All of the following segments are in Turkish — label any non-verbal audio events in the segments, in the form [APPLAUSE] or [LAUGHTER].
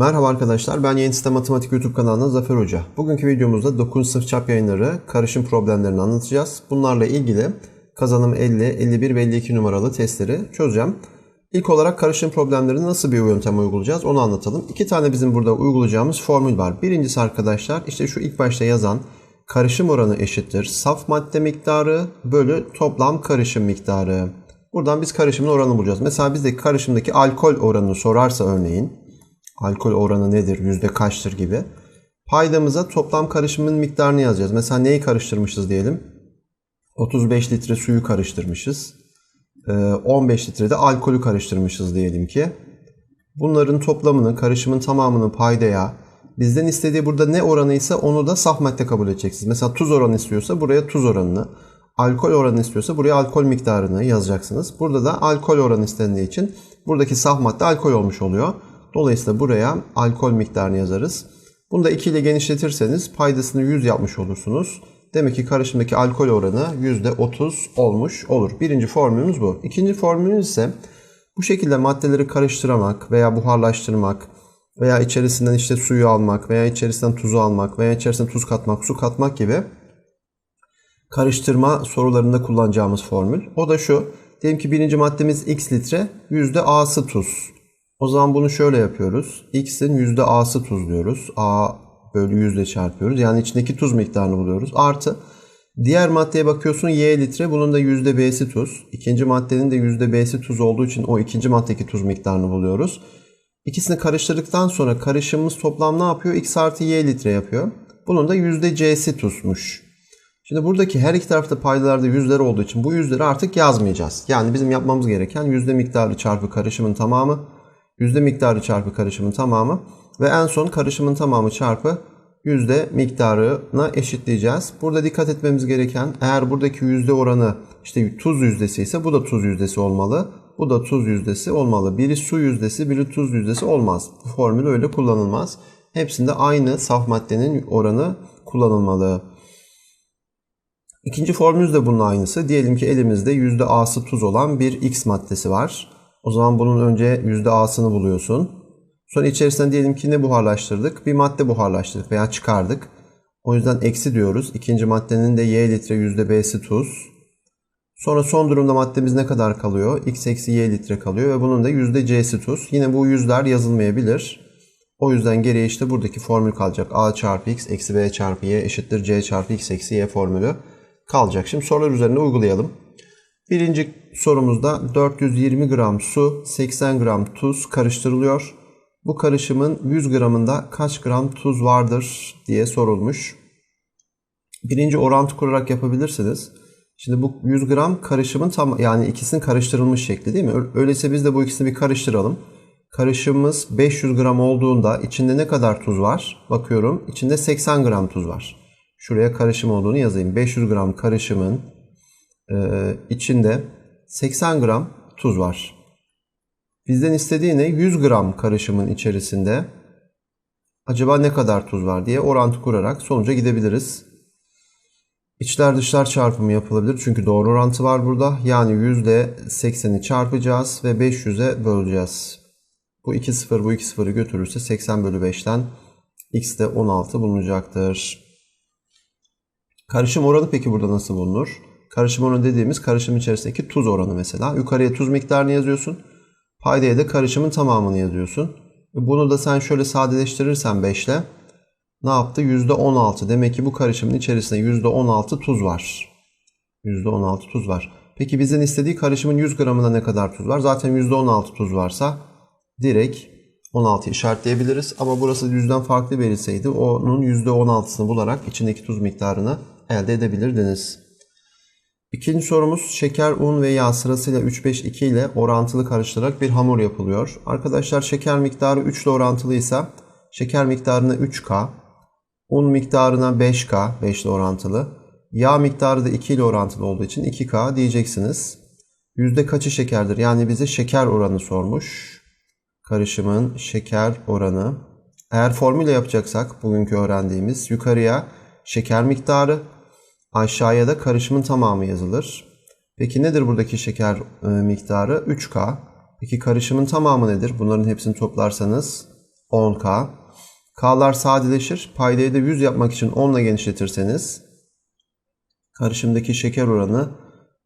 Merhaba arkadaşlar, ben Yeni Sistem Matematik YouTube kanalından Zafer Hoca. Bugünkü videomuzda 9. sınıf çap yayınları karışım problemlerini anlatacağız. Bunlarla ilgili kazanım 50, 51 ve 52 numaralı testleri çözeceğim. İlk olarak karışım problemlerini nasıl bir yöntem uygulayacağız onu anlatalım. İki tane bizim burada uygulayacağımız formül var. Birincisi arkadaşlar işte şu ilk başta yazan karışım oranı eşittir. Saf madde miktarı bölü toplam karışım miktarı. Buradan biz karışımın oranını bulacağız. Mesela bizdeki karışımdaki alkol oranını sorarsa örneğin alkol oranı nedir, yüzde kaçtır gibi. Paydamıza toplam karışımın miktarını yazacağız. Mesela neyi karıştırmışız diyelim? 35 litre suyu karıştırmışız. 15 litre de alkolü karıştırmışız diyelim ki. Bunların toplamını, karışımın tamamını paydaya, bizden istediği burada ne oranı ise onu da saf madde kabul edeceksiniz. Mesela tuz oranı istiyorsa buraya tuz oranını, alkol oranı istiyorsa buraya alkol miktarını yazacaksınız. Burada da alkol oranı istendiği için buradaki saf madde alkol olmuş oluyor. Dolayısıyla buraya alkol miktarını yazarız. Bunu da 2 ile genişletirseniz paydasını 100 yapmış olursunuz. Demek ki karışımdaki alkol oranı %30 olmuş olur. Birinci formülümüz bu. İkinci formülümüz ise bu şekilde maddeleri karıştırmak veya buharlaştırmak veya içerisinden işte suyu almak veya içerisinden tuzu almak veya içerisine tuz katmak, su katmak gibi karıştırma sorularında kullanacağımız formül. O da şu. Diyelim ki birinci maddemiz x litre, yüzde a'sı tuz. O zaman bunu şöyle yapıyoruz. X'in yüzde A'sı tuz diyoruz. A bölü yüzde çarpıyoruz. Yani içindeki tuz miktarını buluyoruz. Artı diğer maddeye bakıyorsun Y litre. Bunun da yüzde B'si tuz. İkinci maddenin de yüzde B'si tuz olduğu için o ikinci maddeki tuz miktarını buluyoruz. İkisini karıştırdıktan sonra karışımımız toplam ne yapıyor? X artı Y litre yapıyor. Bunun da yüzde C'si tuzmuş. Şimdi buradaki her iki tarafta paydalarda yüzler olduğu için bu yüzleri artık yazmayacağız. Yani bizim yapmamız gereken yüzde miktarı çarpı karışımın tamamı yüzde miktarı çarpı karışımın tamamı ve en son karışımın tamamı çarpı yüzde miktarına eşitleyeceğiz. Burada dikkat etmemiz gereken eğer buradaki yüzde oranı işte tuz yüzdesi ise bu da tuz yüzdesi olmalı. Bu da tuz yüzdesi olmalı. Biri su yüzdesi, biri tuz yüzdesi olmaz. Bu formül öyle kullanılmaz. Hepsinde aynı saf maddenin oranı kullanılmalı. İkinci formülümüz de bunun aynısı. Diyelim ki elimizde yüzde A'sı tuz olan bir X maddesi var. O zaman bunun önce yüzde A'sını buluyorsun. Sonra içerisinde diyelim ki ne buharlaştırdık? Bir madde buharlaştırdık veya çıkardık. O yüzden eksi diyoruz. İkinci maddenin de Y litre yüzde B'si tuz. Sonra son durumda maddemiz ne kadar kalıyor? X eksi Y litre kalıyor ve bunun da yüzde C'si tuz. Yine bu yüzler yazılmayabilir. O yüzden geriye işte buradaki formül kalacak. A çarpı X eksi B çarpı Y eşittir C çarpı X eksi Y formülü kalacak. Şimdi sorular üzerinde uygulayalım. Birinci sorumuzda 420 gram su, 80 gram tuz karıştırılıyor. Bu karışımın 100 gramında kaç gram tuz vardır diye sorulmuş. Birinci orantı kurarak yapabilirsiniz. Şimdi bu 100 gram karışımın tam yani ikisinin karıştırılmış şekli değil mi? Öyleyse biz de bu ikisini bir karıştıralım. Karışımımız 500 gram olduğunda içinde ne kadar tuz var? Bakıyorum içinde 80 gram tuz var. Şuraya karışım olduğunu yazayım. 500 gram karışımın e, içinde 80 gram tuz var. Bizden istediği ne? 100 gram karışımın içerisinde acaba ne kadar tuz var diye orantı kurarak sonuca gidebiliriz. İçler dışlar çarpımı yapılabilir çünkü doğru orantı var burada. Yani %80'i çarpacağız ve 500'e böleceğiz. Bu 2 sıfır bu 2 sıfırı götürürse 80 bölü 5'ten x de 16 bulunacaktır. Karışım oranı peki burada nasıl bulunur? Karışım oranı dediğimiz karışım içerisindeki tuz oranı mesela. Yukarıya tuz miktarını yazıyorsun. Paydaya da karışımın tamamını yazıyorsun. Bunu da sen şöyle sadeleştirirsen 5 ile ne yaptı? %16. Demek ki bu karışımın içerisinde %16 tuz var. %16 tuz var. Peki bizden istediği karışımın 100 gramına ne kadar tuz var? Zaten %16 tuz varsa direkt 16 işaretleyebiliriz. Ama burası yüzden farklı verilseydi onun %16'sını bularak içindeki tuz miktarını elde edebilirdiniz. İkinci sorumuz şeker, un ve yağ sırasıyla 3-5-2 ile orantılı karıştırarak bir hamur yapılıyor. Arkadaşlar şeker miktarı 3 ile orantılıysa şeker miktarına 3K, un miktarına 5K 5 ile orantılı, yağ miktarı da 2 ile orantılı olduğu için 2K diyeceksiniz. Yüzde kaçı şekerdir? Yani bize şeker oranı sormuş. Karışımın şeker oranı. Eğer formüle yapacaksak bugünkü öğrendiğimiz yukarıya şeker miktarı, Aşağıya da karışımın tamamı yazılır. Peki nedir buradaki şeker e, miktarı? 3K. Peki karışımın tamamı nedir? Bunların hepsini toplarsanız 10K. K'lar sadeleşir. Paydayı da 100 yapmak için 10 ile genişletirseniz karışımdaki şeker oranı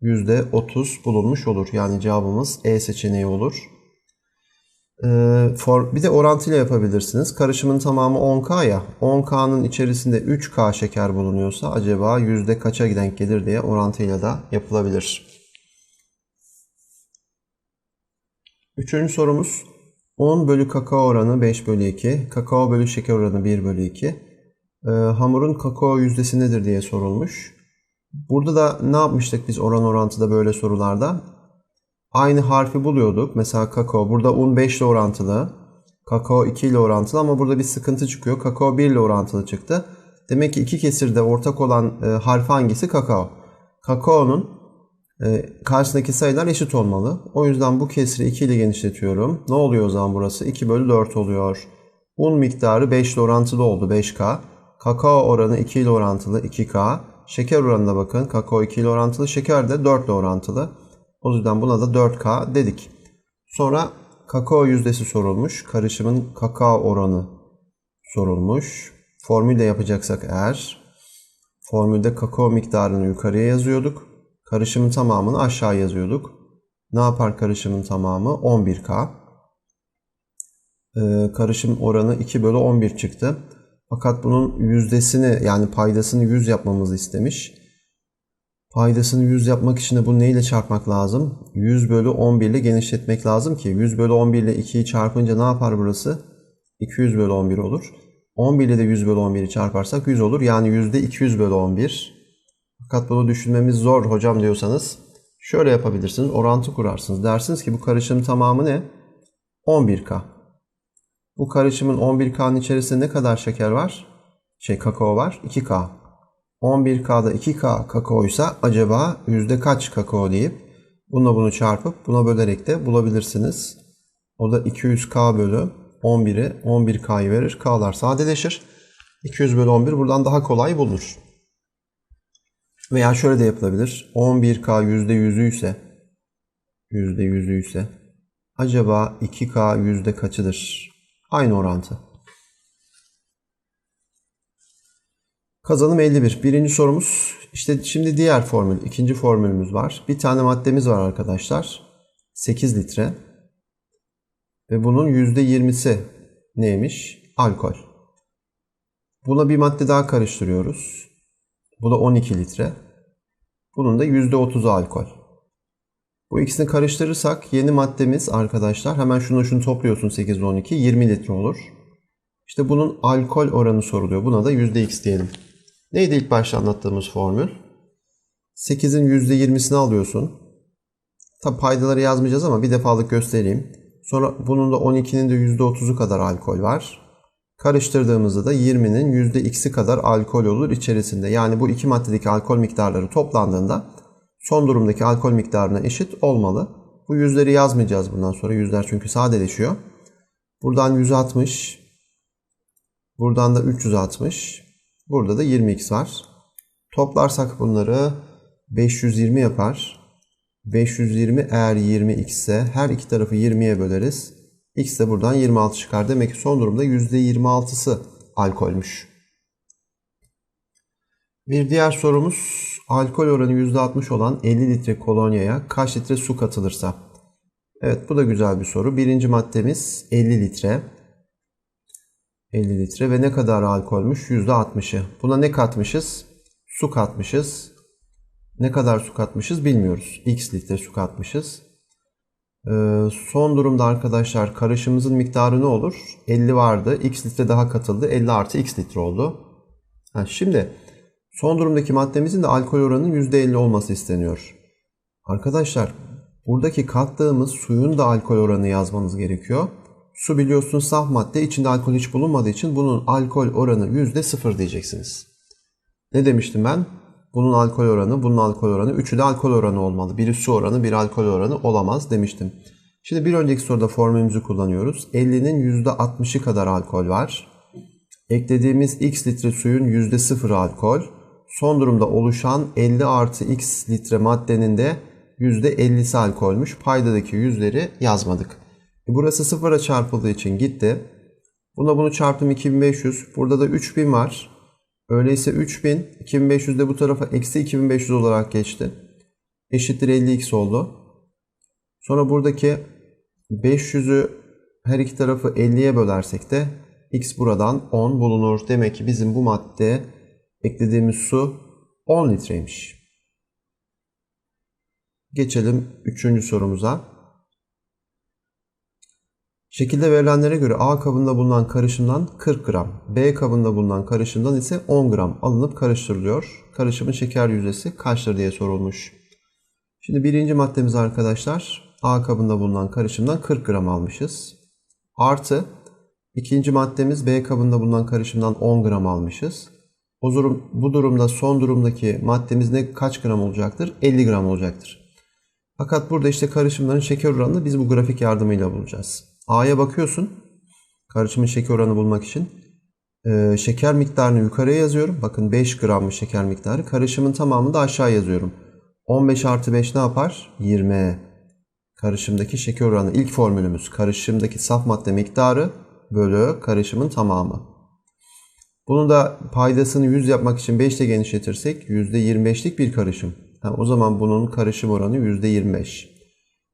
%30 bulunmuş olur. Yani cevabımız E seçeneği olur. Ee, bir de orantıyla yapabilirsiniz. Karışımın tamamı 10K ya. 10K'nın içerisinde 3K şeker bulunuyorsa acaba yüzde kaça denk gelir diye orantıyla da yapılabilir. Üçüncü sorumuz 10 bölü kakao oranı 5 bölü 2. Kakao bölü şeker oranı 1 bölü 2. Ee, hamurun kakao yüzdesi nedir diye sorulmuş. Burada da ne yapmıştık biz oran orantıda böyle sorularda? Aynı harfi buluyorduk. Mesela kakao. Burada un 5 ile orantılı. Kakao 2 ile orantılı ama burada bir sıkıntı çıkıyor. Kakao 1 ile orantılı çıktı. Demek ki iki kesirde ortak olan e, harf hangisi? Kakao. Kakaonun e, karşısındaki sayılar eşit olmalı. O yüzden bu kesri 2 ile genişletiyorum. Ne oluyor o zaman burası? 2 bölü 4 oluyor. Un miktarı 5 ile orantılı oldu 5K. Kakao oranı 2 ile orantılı 2K. Şeker oranına bakın. Kakao 2 ile orantılı. Şeker de 4 ile orantılı. O yüzden buna da 4K dedik. Sonra kakao yüzdesi sorulmuş. Karışımın kakao oranı sorulmuş. Formülle yapacaksak eğer formülde kakao miktarını yukarıya yazıyorduk. Karışımın tamamını aşağı yazıyorduk. Ne yapar karışımın tamamı? 11K. Ee, karışım oranı 2 bölü 11 çıktı. Fakat bunun yüzdesini yani paydasını 100 yapmamızı istemiş. Paydasını 100 yapmak için de bunu neyle çarpmak lazım? 100 bölü 11 ile genişletmek lazım ki 100 bölü 11 ile 2'yi çarpınca ne yapar burası? 200 bölü 11 olur. 11 ile de 100 bölü 11'i çarparsak 100 olur. Yani yüzde 200 bölü 11. Fakat bunu düşünmemiz zor hocam diyorsanız şöyle yapabilirsiniz. Orantı kurarsınız. Dersiniz ki bu karışım tamamı ne? 11K. Bu karışımın 11K'nın içerisinde ne kadar şeker var? Şey kakao var? 2K. 11K'da 2K kakaoysa acaba yüzde kaç kakao deyip bununla bunu çarpıp buna bölerek de bulabilirsiniz. O da 200K bölü 11'i 11K'yı verir. K'lar sadeleşir. 200 bölü 11 buradan daha kolay bulunur. Veya şöyle de yapılabilir. 11K yüzde yüzü ise yüzde yüzü ise acaba 2K yüzde kaçıdır? Aynı orantı. Kazanım 51. Birinci sorumuz işte şimdi diğer formül, ikinci formülümüz var. Bir tane maddemiz var arkadaşlar. 8 litre. Ve bunun %20'si neymiş? Alkol. Buna bir madde daha karıştırıyoruz. Bu da 12 litre. Bunun da %30'u alkol. Bu ikisini karıştırırsak yeni maddemiz arkadaşlar hemen şunu şunu topluyorsun 8 ile 12 20 litre olur. İşte bunun alkol oranı soruluyor. Buna da %x diyelim. Neydi ilk başta anlattığımız formül? 8'in %20'sini alıyorsun. Tabi paydaları yazmayacağız ama bir defalık göstereyim. Sonra bunun da 12'nin de %30'u kadar alkol var. Karıştırdığımızda da 20'nin %x'i kadar alkol olur içerisinde. Yani bu iki maddedeki alkol miktarları toplandığında son durumdaki alkol miktarına eşit olmalı. Bu yüzleri yazmayacağız bundan sonra. Yüzler çünkü sadeleşiyor. Buradan 160. Buradan da 360. Burada da 20x var. Toplarsak bunları 520 yapar. 520 eğer 20x ise her iki tarafı 20'ye böleriz. X de buradan 26 çıkar. Demek ki son durumda %26'sı alkolmüş. Bir diğer sorumuz alkol oranı %60 olan 50 litre kolonyaya kaç litre su katılırsa? Evet bu da güzel bir soru. Birinci maddemiz 50 litre. 50 litre ve ne kadar alkolmüş? %60'ı. Buna ne katmışız? Su katmışız. Ne kadar su katmışız bilmiyoruz. X litre su katmışız. Ee, son durumda arkadaşlar karışımımızın miktarı ne olur? 50 vardı. X litre daha katıldı. 50 artı X litre oldu. Şimdi son durumdaki maddemizin de alkol oranının %50 olması isteniyor. Arkadaşlar buradaki kattığımız suyun da alkol oranı yazmanız gerekiyor. Su biliyorsunuz saf madde içinde alkol hiç bulunmadığı için bunun alkol oranı %0 diyeceksiniz. Ne demiştim ben? Bunun alkol oranı, bunun alkol oranı, üçü de alkol oranı olmalı. Biri su oranı, biri alkol oranı olamaz demiştim. Şimdi bir önceki soruda formülümüzü kullanıyoruz. 50'nin %60'ı kadar alkol var. Eklediğimiz x litre suyun %0 alkol. Son durumda oluşan 50 artı x litre maddenin de %50'si alkolmüş. Paydadaki yüzleri yazmadık. E, burası sıfıra çarpıldığı için gitti. Buna bunu çarptım 2500. Burada da 3000 var. Öyleyse 3000, 2500 de bu tarafa eksi 2500 olarak geçti. Eşittir 50x oldu. Sonra buradaki 500'ü her iki tarafı 50'ye bölersek de x buradan 10 bulunur. Demek ki bizim bu madde eklediğimiz su 10 litreymiş. Geçelim üçüncü sorumuza. Şekilde verilenlere göre A kabında bulunan karışımdan 40 gram, B kabında bulunan karışımdan ise 10 gram alınıp karıştırılıyor. Karışımın şeker yüzdesi kaçtır diye sorulmuş. Şimdi birinci maddemiz arkadaşlar A kabında bulunan karışımdan 40 gram almışız. Artı ikinci maddemiz B kabında bulunan karışımdan 10 gram almışız. O durum, bu durumda son durumdaki maddemiz ne kaç gram olacaktır? 50 gram olacaktır. Fakat burada işte karışımların şeker oranını biz bu grafik yardımıyla bulacağız. A'ya bakıyorsun. Karışımın şeker oranı bulmak için. Ee, şeker miktarını yukarıya yazıyorum. Bakın 5 grammış şeker miktarı. Karışımın tamamını da aşağı yazıyorum. 15 artı 5 ne yapar? 20. Karışımdaki şeker oranı ilk formülümüz. Karışımdaki saf madde miktarı bölü karışımın tamamı. Bunu da paydasını 100 yapmak için 5 ile genişletirsek %25'lik bir karışım. Ha, o zaman bunun karışım oranı %25.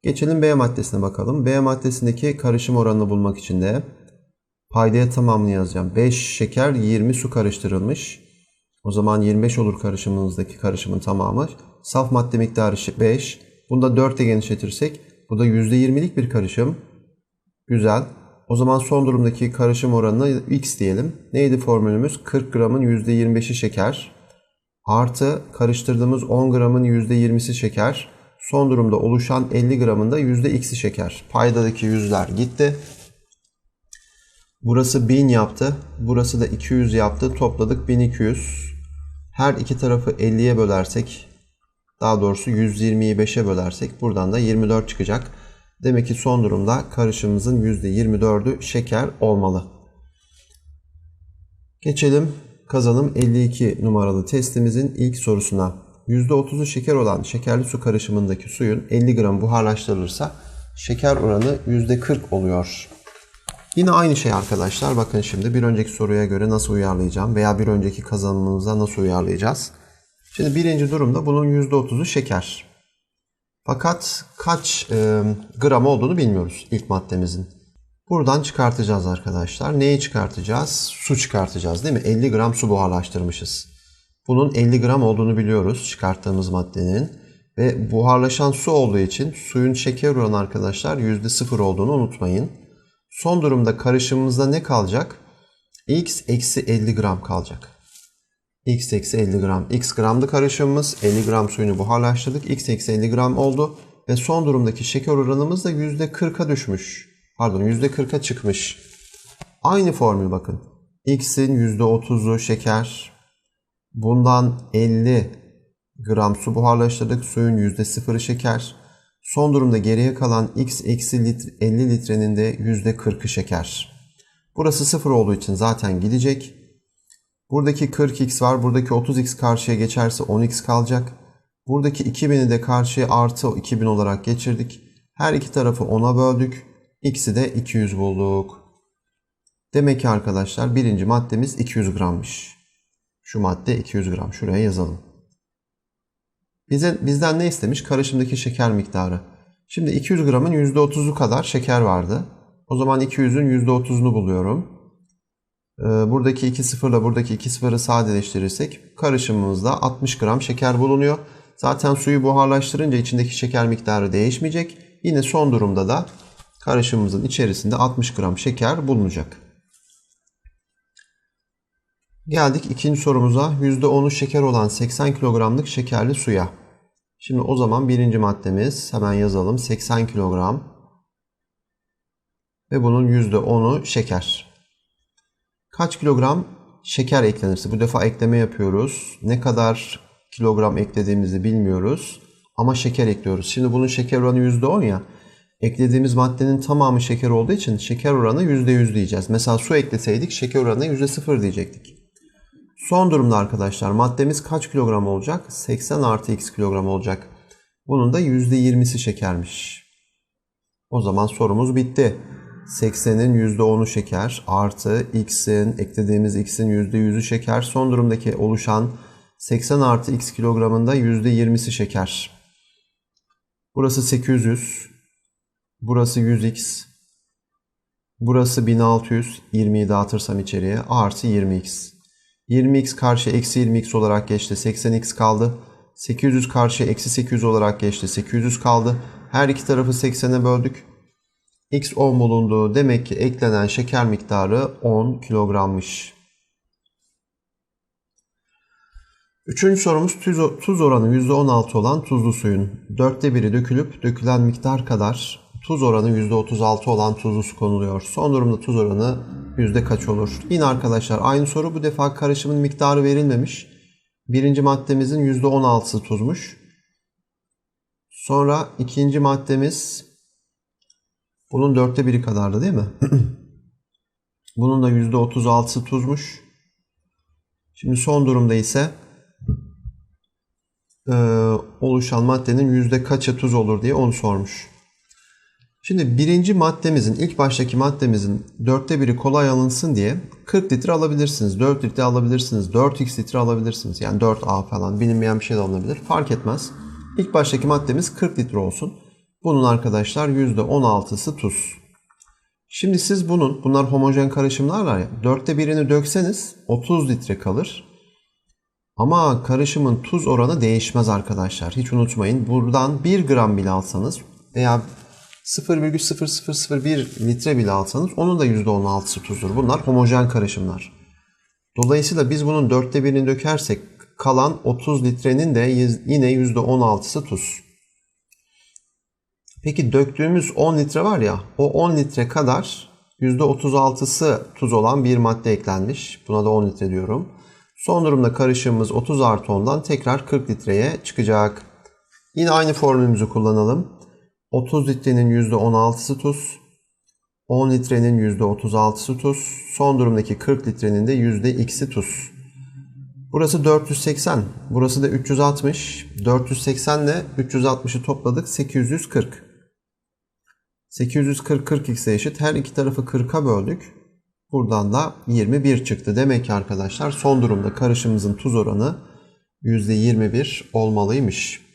Geçelim B maddesine bakalım. B maddesindeki karışım oranını bulmak için de paydaya tamamını yazacağım. 5 şeker 20 su karıştırılmış. O zaman 25 olur karışımımızdaki karışımın tamamı. Saf madde miktarı 5. Bunu da 4 ile genişletirsek bu da %20'lik bir karışım. Güzel. O zaman son durumdaki karışım oranına x diyelim. Neydi formülümüz? 40 gramın %25'i şeker. Artı karıştırdığımız 10 gramın %20'si şeker. Son durumda oluşan 50 gramında %x'i şeker. Paydadaki yüzler gitti. Burası 1000 yaptı. Burası da 200 yaptı. Topladık 1200. Her iki tarafı 50'ye bölersek daha doğrusu 120'yi 5'e bölersek buradan da 24 çıkacak. Demek ki son durumda karışımımızın %24'ü şeker olmalı. Geçelim kazanım 52 numaralı testimizin ilk sorusuna. %30'u şeker olan şekerli su karışımındaki suyun 50 gram buharlaştırılırsa şeker oranı %40 oluyor. Yine aynı şey arkadaşlar. Bakın şimdi bir önceki soruya göre nasıl uyarlayacağım veya bir önceki kazanımımıza nasıl uyarlayacağız. Şimdi birinci durumda bunun %30'u şeker. Fakat kaç e, gram olduğunu bilmiyoruz ilk maddemizin. Buradan çıkartacağız arkadaşlar. Neyi çıkartacağız? Su çıkartacağız değil mi? 50 gram su buharlaştırmışız. Bunun 50 gram olduğunu biliyoruz çıkarttığımız maddenin. Ve buharlaşan su olduğu için suyun şeker oranı arkadaşlar %0 olduğunu unutmayın. Son durumda karışımımızda ne kalacak? x eksi 50 gram kalacak. x eksi 50 gram. x gramlı karışımımız 50 gram suyunu buharlaştırdık. x eksi 50 gram oldu. Ve son durumdaki şeker oranımız da %40'a düşmüş. Pardon %40'a çıkmış. Aynı formül bakın. x'in %30'u şeker. Bundan 50 gram su buharlaştırdık. Suyun %0'ı şeker. Son durumda geriye kalan x eksi litre, 50 litrenin de %40'ı şeker. Burası 0 olduğu için zaten gidecek. Buradaki 40x var. Buradaki 30x karşıya geçerse 10x kalacak. Buradaki 2000'i de karşıya artı 2000 olarak geçirdik. Her iki tarafı 10'a böldük. X'i de 200 bulduk. Demek ki arkadaşlar birinci maddemiz 200 grammış. Şu madde 200 gram. Şuraya yazalım. Bize, bizden ne istemiş? Karışımdaki şeker miktarı. Şimdi 200 gramın %30'u kadar şeker vardı. O zaman 200'ün %30'unu buluyorum. Ee, buradaki 2 sıfırla buradaki 2 sıfırı sadeleştirirsek karışımımızda 60 gram şeker bulunuyor. Zaten suyu buharlaştırınca içindeki şeker miktarı değişmeyecek. Yine son durumda da karışımımızın içerisinde 60 gram şeker bulunacak. Geldik ikinci sorumuza. %10'u şeker olan 80 kilogramlık şekerli suya. Şimdi o zaman birinci maddemiz hemen yazalım 80 kilogram ve bunun %10'u şeker. Kaç kilogram şeker eklenirse bu defa ekleme yapıyoruz. Ne kadar kilogram eklediğimizi bilmiyoruz ama şeker ekliyoruz. Şimdi bunun şeker oranı %10 ya. Eklediğimiz maddenin tamamı şeker olduğu için şeker oranı %100 diyeceğiz. Mesela su ekleseydik şeker oranı %0 diyecektik. Son durumda arkadaşlar maddemiz kaç kilogram olacak? 80 artı x kilogram olacak. Bunun da %20'si şekermiş. O zaman sorumuz bitti. 80'in %10'u şeker artı x'in eklediğimiz x'in %100'ü şeker. Son durumdaki oluşan 80 artı x kilogramında %20'si şeker. Burası 800. Burası 100x. Burası 1600. 20'yi dağıtırsam içeriye artı 20x. 20x karşı eksi 20x olarak geçti. 80x kaldı. 800 karşı eksi 800 olarak geçti. 800 kaldı. Her iki tarafı 80'e böldük. X 10 bulundu. Demek ki eklenen şeker miktarı 10 kilogrammış. Üçüncü sorumuz tuz, oranı %16 olan tuzlu suyun dörtte biri dökülüp dökülen miktar kadar tuz oranı %36 olan tuzlu su konuluyor. Son durumda tuz oranı yüzde kaç olur? Yine arkadaşlar aynı soru bu defa karışımın miktarı verilmemiş. Birinci maddemizin %16'sı tuzmuş. Sonra ikinci maddemiz bunun dörtte biri kadardı değil mi? [CLEARS THROAT] bunun da %36'sı tuzmuş. Şimdi son durumda ise e, oluşan maddenin yüzde kaçı tuz olur diye onu sormuş. Şimdi birinci maddemizin, ilk baştaki maddemizin dörtte biri kolay alınsın diye 40 litre alabilirsiniz, 4 litre alabilirsiniz, 4x litre alabilirsiniz. Yani 4A falan bilinmeyen bir şey de alınabilir. Fark etmez. İlk baştaki maddemiz 40 litre olsun. Bunun arkadaşlar %16'sı tuz. Şimdi siz bunun, bunlar homojen karışımlarlar ya, dörtte birini dökseniz 30 litre kalır. Ama karışımın tuz oranı değişmez arkadaşlar. Hiç unutmayın. Buradan 1 gram bile alsanız veya 0,0001 litre bile alsanız onun da %16'sı tuzdur. Bunlar homojen karışımlar. Dolayısıyla biz bunun dörtte birini dökersek kalan 30 litrenin de yine %16'sı tuz. Peki döktüğümüz 10 litre var ya o 10 litre kadar %36'sı tuz olan bir madde eklenmiş. Buna da 10 litre diyorum. Son durumda karışımımız 30 artı 10'dan tekrar 40 litreye çıkacak. Yine aynı formülümüzü kullanalım. 30 litrenin %16'sı tuz, 10 litrenin %36'sı tuz, son durumdaki 40 litrenin de %x'i tuz. Burası 480, burası da 360. 480 ile 360'ı topladık 840. 840 40x'e eşit. Her iki tarafı 40'a böldük. Buradan da 21 çıktı. Demek ki arkadaşlar son durumda karışımımızın tuz oranı %21 olmalıymış.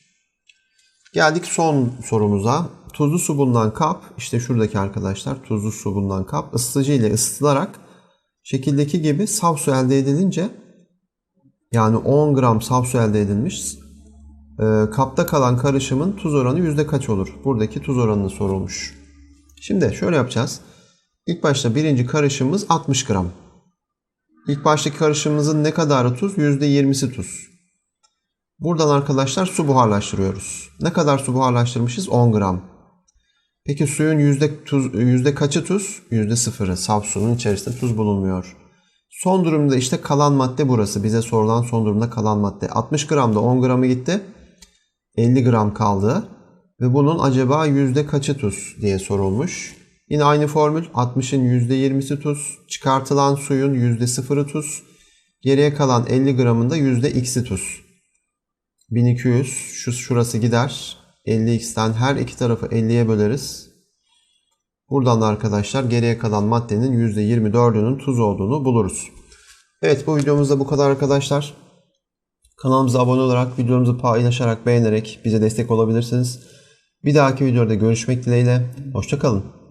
Geldik son sorumuza. Tuzlu su bulunan kap, işte şuradaki arkadaşlar tuzlu su bulunan kap ısıtıcı ile ısıtılarak şekildeki gibi saf su elde edilince yani 10 gram saf su elde edilmiş. E, kapta kalan karışımın tuz oranı yüzde kaç olur? Buradaki tuz oranını sorulmuş. Şimdi şöyle yapacağız. İlk başta birinci karışımımız 60 gram. İlk baştaki karışımımızın ne kadarı tuz? %20'si tuz. Buradan arkadaşlar su buharlaştırıyoruz. Ne kadar su buharlaştırmışız? 10 gram. Peki suyun yüzde, tuz, yüzde kaçı tuz? Yüzde sıfırı. Saf suyun içerisinde tuz bulunmuyor. Son durumda işte kalan madde burası. Bize sorulan son durumda kalan madde. 60 gramda 10 gramı gitti. 50 gram kaldı. Ve bunun acaba yüzde kaçı tuz diye sorulmuş. Yine aynı formül 60'ın %20'si tuz, çıkartılan suyun %0'ı tuz, geriye kalan 50 gramında %x'i tuz. 1200 şu şurası gider. 50x'ten her iki tarafı 50'ye böleriz. Buradan da arkadaşlar geriye kalan maddenin %24'ünün tuz olduğunu buluruz. Evet bu videomuzda bu kadar arkadaşlar. Kanalımıza abone olarak, videomuzu paylaşarak, beğenerek bize destek olabilirsiniz. Bir dahaki videoda görüşmek dileğiyle. Hoşçakalın.